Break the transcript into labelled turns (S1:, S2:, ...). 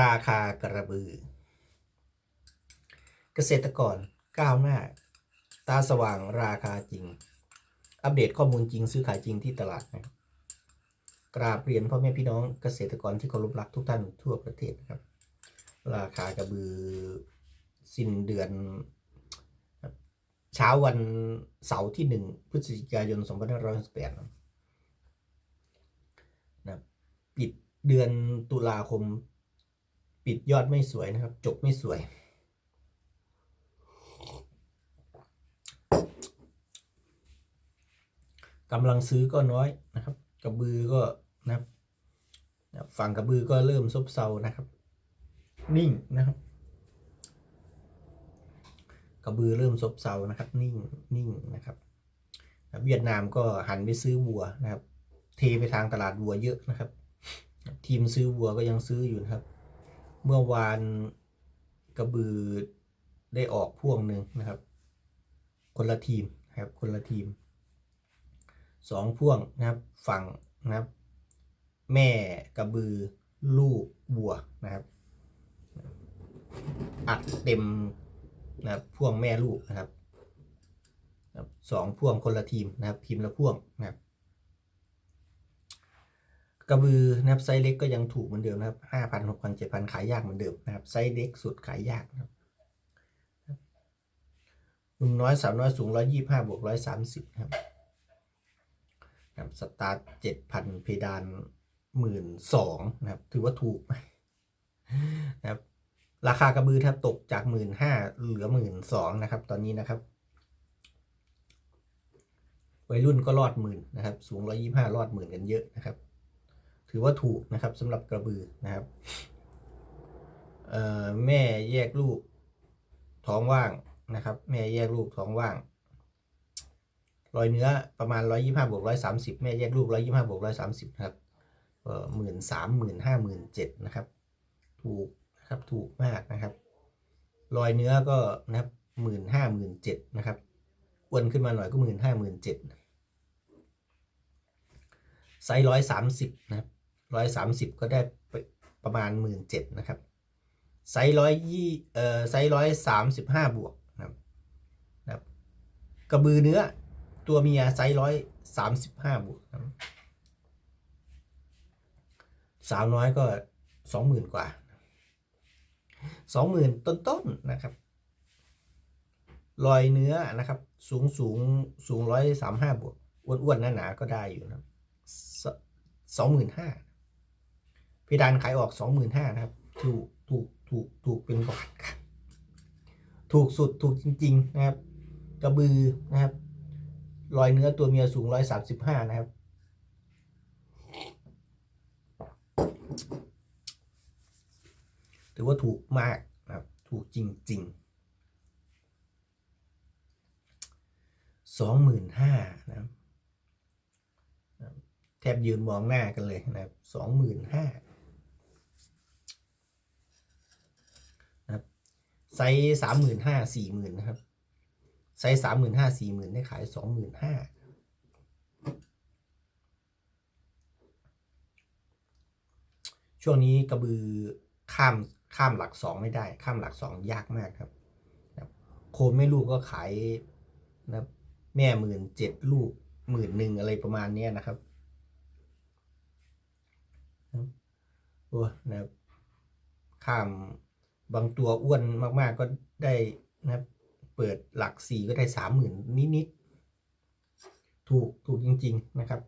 S1: ราคากระบือ เกษตรกรก้าวหน้า ตาสว่างราคาจริง อัปเดตข้อมูลจริงซื้อขายจริงที่ตลาดนะครับกราบเรียนพ่อแม่พี่น้องเกษตรกรที่เคารพรักทุกท่านทั่วประเทศนะครับ ราคากระบือสิ้นเดือน เช้าวันเสาร์ที่หนึ่งพฤศจิกายน2568นะครับปิดเดือนตุลาคม ปิดยอดไม่สวยนะครับ จบไม่สวย กำลังซื้อก็น้อยนะครับ กระบือก็นะครับฝั่งกระบือก็เริ่มซบเซานะครับ นิ่งนะครับ กระบือเริ่มซบเซานะครับ นิ่งนิ่งนะครับเวียดนามก็หันไปซื้อวัวนะครับ เทไปทางตลาดวัวเยอะนะครับ ทีมซื้อวัวก็ยังซื้ออยู่นะครับ เมื่อวานกระบือได้ออกพ่วงหนึ่งนะครับ คนละทีมนะครับคนละทีมสองพ่วงนะครับฝั่งนะครับ แม่กระบือลูกวัวนะครับอัดเต็มนะครับพ่วงแม่ลูกนะครับสองพ่วงคนละทีมนะครับ ทีมละพ่วงนะครับ กระบือนะครับไซส์เล็กก็ยังถูกเหมือนเดิมนะครับห้าพันหกพันเจ็ดพันขายยากเหมือนเดิมนะครับไซส์เล็กสุดขายยากนะครับหนุ่มน้อยสาวน้อยสูงร้อยยี่ห้าบวกร้อยสามสิบนะครับนะครับสตาร์ทเจ็ดพันเพดานหมื่นสองนะครับ ถือว่าถูกไหมนะครับ ราคากระบือแทบตกจากหมื่นห้าเหลือหมื่นสองนะครับ ตอนนี้นะครับวัยรุ่นก็รอดหมื่นนะครับ สูงร้อยี่ห้ารอดหมื่นกันเยอะนะครับ ถือว่าถูกนะครับสำหรับกระบือนะครับแม่แยกลูกท้องว่างนะครับ แม่แยกลูกท้องว่างรอยเนื้อประมาณร้อยยี่ห้าบวกร้อยสามสิบแม่แยกลูกร้อยยี่ห้าบวกร้อยสามสิบนะครับเอ่อหมื่นสามหมื่นห้าหมื่นเจ็ดนะครับ ถูกนะครับถูกมากนะครับรอยเนื้อก็นะครับหมื่นห้าหมื่นเจ็ดนะครับอ้วนขึ้นมาหน่อยก็หมื่นห้าหมื่นเจ็ดไซส์ร้อยสามสิบนะครับ ร้อยสามสิบก็ได้ประมาณหมื่นเจ็ดนะครับ ไซส์ร้อยยี่เอ่อไซส์ร้อยสามสิบห้าบวกนะครับนะครับกระบือเนื้อตัวเมียไซส์ร้อยสามสิบห้าบวกนะสาวน้อยก็สองหมื่นกว่าสองหมื่นต้นๆนนะครับรอยเนื้อนะครับ สูงสูงสูงร้อยสามห้าบวกอ้วนๆหนาๆก็ได้อยู่นะสองหมื่นห้า ดานขายออกสองหมื่นห้านะครับถูกถูกถูกถูกเป็นบาทครับถูกสุดถูกจริง ๆ นะครับ กระบือนะครับรอยเนื้อตัวเมียสูงร้อยสามสิบห้านะครับ ถือว่าถูกมากนะครับ ถูกจริงๆสองหมื่นห้านะครับ แทบยืนมองหน้ากันเลยนะครับสองหมื่นห้านะครับ ไซส์สามหมื่นห้าสี่หมื่นนะครับ ไซส์สามหมื่นห้าสี่หมื่นได้ขายสองหมื่นห้าช่วงนี้กระบือข้ามข้ามหลักสองไม่ได้ ข้ามหลักสองยากมากครับนะโคมไม่ลูกก็ขายนะแม่หมื่นเจ็ดลูกหมื่นหนึ่งอะไรประมาณนี้นะครับโอ้นะครับข้าม บางตัวอ้วนมากๆก็ได้นะครับเปิดหลักสี่ก็ได้สามหมื่นนิดๆถูกถูกจริง ๆ นะครับ